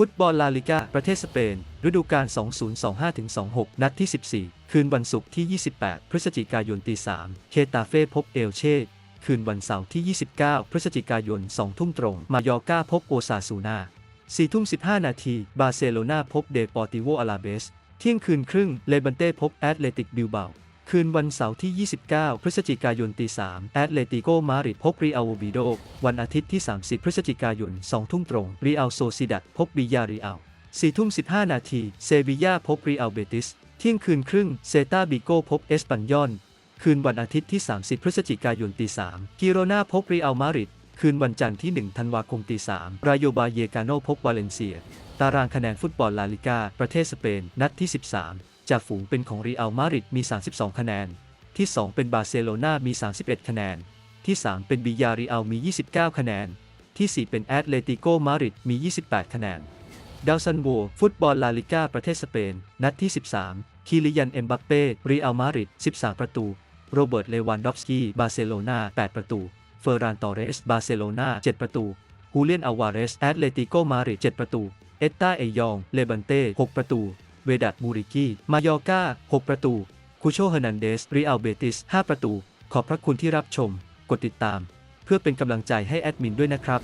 ฟุตบอลลาลิกาประเทศสเปน ฤดูกาล 2025-26 นัดที่ 14 คืนวันศุกร์ที่ 28 พฤศจิกายนตี3เคตาเฟ่พบเอลเช่คืนวันเสาร์ที่ 29 พฤศจิกายน 2 ทุ่มตรง มายอร์กาพบโอซาซูนา4ทุ่ม 15 นาที บาร์เซโลนาพบเดปอร์ติโวอาลาเบส เที่ยงคืนครึ่ง เลบันเต้พบแอตเลติกบิลเบา คืนวันเสาร์ที่ 29 พฤศจิกายนตี3แอตเลติโกมาริดพบรีอัลโอวิโด วันอาทิตย์ที่ 30 พฤศจิกายน 2 ทุ่มตรง รีอัลโซซิดัดพบบิยารีอัล4ทุ่ม 15 นาที เซบียาพบรีอัลเบติส เที่ยงคืนครึ่ง เซตาบิโกพบเอสปันยอน คืนวันอาทิตย์ที่ 30 พฤศจิกายนตี3กิโรนาพบรีอัลมาริด คืนวันจันทร์ที่ 1 ธันวาคมตี3รายโยบาเยกาโนพบวาเลนเซีย ตารางคะแนนฟุตบอลลาลิกาประเทศสเปน นัดที่ 13 จากฝูงเป็นของรีอัลมาริดมี 32 คะแนน ที่ 2 เป็นบาร์เซโลนามี 31 คะแนน ที่ 3 เป็นบิยาริอัลมี 29 คะแนน ที่ 4 เป็นแอตเลติโกมาริดมี 28 คะแนนดาวซันโวฟุตบอลลาลิก้าประเทศสเปน นัดที่ 13 คิลิยันเอ็มบัปเป้รีอัลมาริด 13 ประตู โรเบิร์ต เลวันดอฟสกี้ บาร์เซโลนา 8 ประตู เฟอร์รานตอเรส บาร์เซโลนา 7 ประตู ฮูเลียน อาวาเรส แอตเลติโกมาริด 7 ประตู เอตตาเอยอง เลบันเต้ 6 ประตู เวดัตมูริกีมายอกา6 ประตู คูโชเฮนันเดส ริอัลเบติส 5 ประตู ขอบพระคุณที่รับชม กดติดตาม เพื่อเป็นกำลังใจให้แอดมินด้วยนะครับ